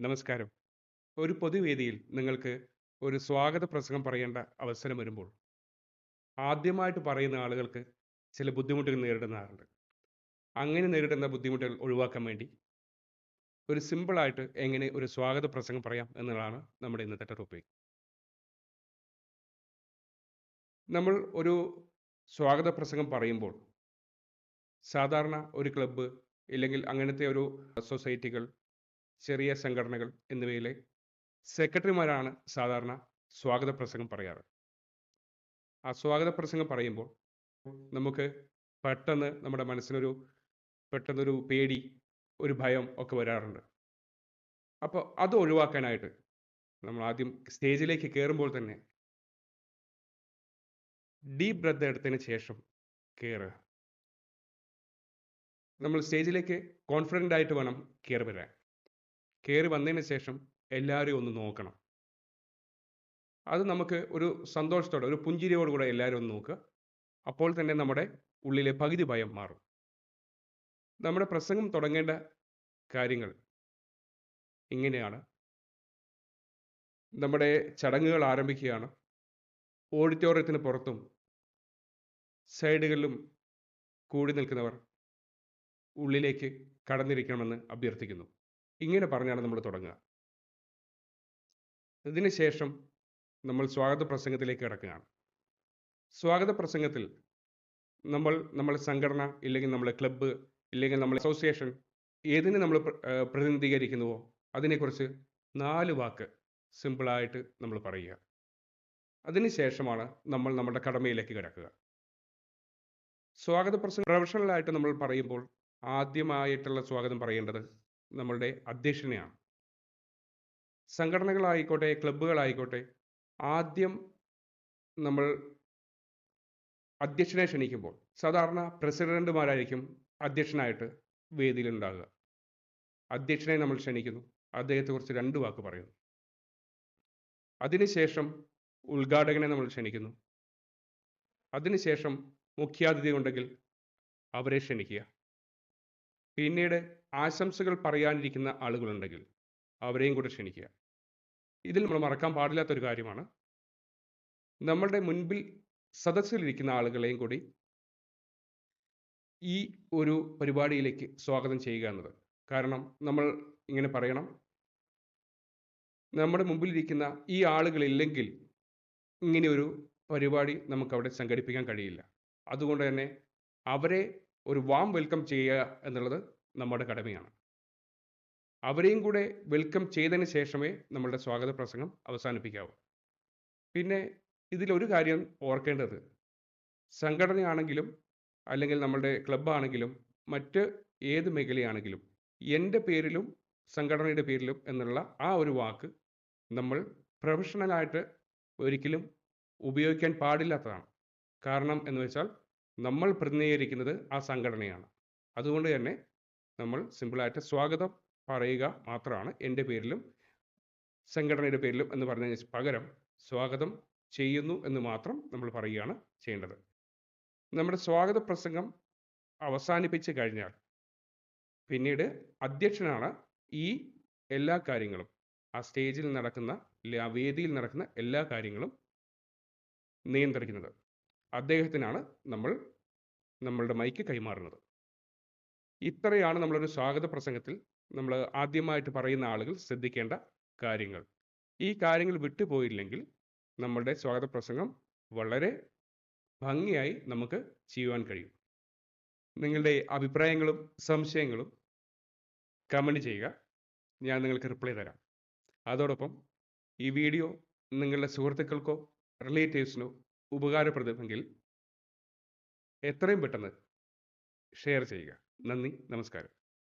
നമസ്കാരം. ഒരു പൊതുവേദിയിൽ നിങ്ങൾക്ക് ഒരു സ്വാഗത പ്രസംഗം പറയേണ്ട അവസരം വരുമ്പോൾ, ആദ്യമായിട്ട് പറയുന്ന ആളുകൾക്ക് ചില ബുദ്ധിമുട്ടുകൾ നേരിടുന്നാറുണ്ട്. അങ്ങനെ നേരിടുന്ന ബുദ്ധിമുട്ടുകൾ ഒഴിവാക്കാൻ വേണ്ടി, ഒരു സിമ്പിളായിട്ട് എങ്ങനെ ഒരു സ്വാഗത പ്രസംഗം പറയാം എന്നുള്ളതാണ് നമ്മുടെ ഇന്നത്തെ ടോപ്പിക്. നമ്മൾ ഒരു സ്വാഗത പ്രസംഗം പറയുമ്പോൾ, സാധാരണ ഒരു ക്ലബ്ബ് ഇല്ലെങ്കിൽ അങ്ങനത്തെ ഒരു സൊസൈറ്റികൾ, ചെറിയ സംഘടനകൾ എന്നിവയിലെ സെക്രട്ടറിമാരാണ് സാധാരണ സ്വാഗത പ്രസംഗം പറയാറ്. ആ സ്വാഗത പ്രസംഗം പറയുമ്പോൾ, നമുക്ക് പെട്ടെന്ന് നമ്മുടെ മനസ്സിനൊരു പെട്ടെന്നൊരു പേടി, ഒരു ഭയം ഒക്കെ വരാറുണ്ട്. അപ്പോൾ അത് ഒഴിവാക്കാനായിട്ട് നമ്മൾ ആദ്യം സ്റ്റേജിലേക്ക് കയറുമ്പോൾ തന്നെ ഡീപ് ബ്രെത്ത് എടുത്തതിന് ശേഷം കയറുക നമ്മൾ സ്റ്റേജിലേക്ക് കോൺഫിഡന്റ് ആയിട്ട് വേണം കയറി വരാൻ. കേറി വന്നതിന് ശേഷം എല്ലാവരും ഒന്ന് നോക്കണം. അത് നമുക്ക് ഒരു സന്തോഷത്തോടെ, ഒരു പുഞ്ചിരിയോട് കൂടെ എല്ലാവരും ഒന്ന് നോക്കുക. അപ്പോൾ തന്നെ നമ്മുടെ ഉള്ളിലെ പകുതി ഭയം മാറും. നമ്മുടെ പ്രസംഗം തുടങ്ങേണ്ട കാര്യങ്ങൾ ഇങ്ങനെയാണ്. നമ്മുടെ ചടങ്ങുകൾ ആരംഭിക്കുകയാണ്. ഓഡിറ്റോറിയത്തിന് പുറത്തും സൈഡുകളിലും കൂടി നിൽക്കുന്നവർ ഉള്ളിലേക്ക് കടന്നിരിക്കണമെന്ന് അഭ്യർത്ഥിക്കുന്നു. ഇങ്ങനെ പറഞ്ഞാണ് നമ്മൾ തുടങ്ങുക. ഇതിനുശേഷം നമ്മൾ സ്വാഗത പ്രസംഗത്തിലേക്ക് കിടക്കുകയാണ് സ്വാഗത പ്രസംഗത്തിൽ നമ്മൾ നമ്മുടെ സംഘടന, ഇല്ലെങ്കിൽ നമ്മളെ ക്ലബ്ബ്, ഇല്ലെങ്കിൽ നമ്മുടെ അസോസിയേഷൻ ഏതിനെ നമ്മൾ പ്രതിനിധീകരിക്കുന്നുവോ അതിനെക്കുറിച്ച് നാല് വാക്ക് സിമ്പിളായിട്ട് നമ്മൾ പറയുക. അതിനുശേഷമാണ് നമ്മൾ നമ്മുടെ കടമയിലേക്ക് കിടക്കുക. സ്വാഗത പ്രസംഗം പ്രൊഫഷണലായിട്ട് നമ്മൾ പറയുമ്പോൾ ആദ്യമായിട്ടുള്ള സ്വാഗതം പറയേണ്ടത് നമ്മളുടെ അധ്യക്ഷനെയാണ്. സംഘടനകളായിക്കോട്ടെ, ക്ലബ്ബുകളായിക്കോട്ടെ, ആദ്യം നമ്മൾ അധ്യക്ഷനെ ക്ഷണിക്കുമ്പോൾ സാധാരണ പ്രസിഡന്റുമാരായിരിക്കും അധ്യക്ഷനായിട്ട് വേദിയിൽ ഉണ്ടാകുക. അധ്യക്ഷനെ നമ്മൾ ക്ഷണിക്കുന്നു. അദ്ദേഹത്തെക്കുറിച്ച് രണ്ട് വാക്ക് പറയുന്നു. അതിനുശേഷം ഉദ്ഘാടകനെ നമ്മൾ ക്ഷണിക്കുന്നു. അതിനുശേഷം മുഖ്യാതിഥി ഉണ്ടെങ്കിൽ അവരെ ക്ഷണിക്കുക. പിന്നീട് ആശംസകൾ പറയാനിരിക്കുന്ന ആളുകളുണ്ടെങ്കിൽ അവരെയും കൂടെ ക്ഷണിക്കുക. ഇതിൽ നമ്മൾ മറക്കാൻ പാടില്ലാത്ത ഒരു കാര്യമാണ്. നമ്മളുടെ മുൻപിൽ സദസ്സിലിരിക്കുന്ന ആളുകളെയും കൂടി ഈ ഒരു പരിപാടിയിലേക്ക് സ്വാഗതം ചെയ്യുക എന്നത്. കാരണം നമ്മൾ ഇങ്ങനെ പറയണം. നമ്മുടെ മുമ്പിലിരിക്കുന്ന ഈ ആളുകളില്ലെങ്കിൽ ഇങ്ങനെ ഒരു പരിപാടി നമുക്കവിടെ സംഘടിപ്പിക്കാൻ കഴിയില്ല. അതുകൊണ്ട് തന്നെ അവരെ ഒരു വാം വെൽക്കം ചെയ്യുക എന്നുള്ളത് നമ്മുടെ കടമയാണ്. അവരെയും കൂടെ വെൽക്കം ചെയ്തതിന് ശേഷമേ നമ്മളുടെ സ്വാഗത പ്രസംഗം അവസാനിപ്പിക്കാവൂ. പിന്നെ ഇതിലൊരു കാര്യം ഓർക്കേണ്ടത് സംഘടനയാണെങ്കിലും, അല്ലെങ്കിൽ നമ്മളുടെ ക്ലബ്ബാണെങ്കിലും മറ്റ് ഏത് മേഖലയാണെങ്കിലും എന്റെ പേരിലും സംഘടനയുടെ പേരിലും എന്നുള്ള ആ ഒരു വാക്ക് നമ്മൾ പ്രൊഫഷണലായിട്ട് ഒരിക്കലും ഉപയോഗിക്കാൻ പാടില്ലാത്തതാണ്. കാരണം എന്ന് വെച്ചാൽ നമ്മൾ പ്രതിനിധീകരിക്കുന്നത് ആ സംഘടനയാണ്. അതുകൊണ്ട് തന്നെ നമ്മൾ സിമ്പിളായിട്ട് സ്വാഗതം പറയുക മാത്രമാണ് എന്റെ പേരിലും സംഘടനയുടെ പേരിലും എന്ന് പറഞ്ഞതിന് പകരം സ്വാഗതം ചെയ്യുന്നു എന്ന് മാത്രം നമ്മൾ പറയുകയാണ് ചെയ്യേണ്ടത്. നമ്മുടെ സ്വാഗത പ്രസംഗം അവസാനിപ്പിച്ച് കഴിഞ്ഞാൽ പിന്നീട് അധ്യക്ഷനാണ് ഈ എല്ലാ കാര്യങ്ങളും ആ സ്റ്റേജിൽ നടക്കുന്ന, വേദിയിൽ നടക്കുന്ന എല്ലാ കാര്യങ്ങളും നിയന്ത്രിക്കുന്നത്. അദ്ദേഹത്തിനാണ് നമ്മൾ നമ്മളുടെ മൈക്ക് കൈമാറുന്നത്. ഇത്രയാണ് നമ്മളൊരു സ്വാഗത പ്രസംഗത്തിൽ നമ്മൾ ആദ്യമായിട്ട് പറയുന്ന ആളുകൾ ശ്രദ്ധിക്കേണ്ട കാര്യങ്ങൾ. ഈ കാര്യങ്ങൾ വിട്ടുപോയില്ലെങ്കിൽ നമ്മളുടെ സ്വാഗത പ്രസംഗം വളരെ ഭംഗിയായി നമുക്ക് ചെയ്യുവാൻ കഴിയും. നിങ്ങളുടെ അഭിപ്രായങ്ങളും സംശയങ്ങളും കമന്റ് ചെയ്യുക. ഞാൻ നിങ്ങൾക്ക് റിപ്ലൈ തരാം. അതോടൊപ്പം ഈ വീഡിയോ നിങ്ങളുടെ സുഹൃത്തുക്കൾക്കോ, റിലേറ്റീവ്സിനോ ഉപകാരപ്രദമെങ്കിൽ എത്രയും പെട്ടെന്ന് ഷെയർ ചെയ്യുക. നന്ദി, നമസ്കാരം.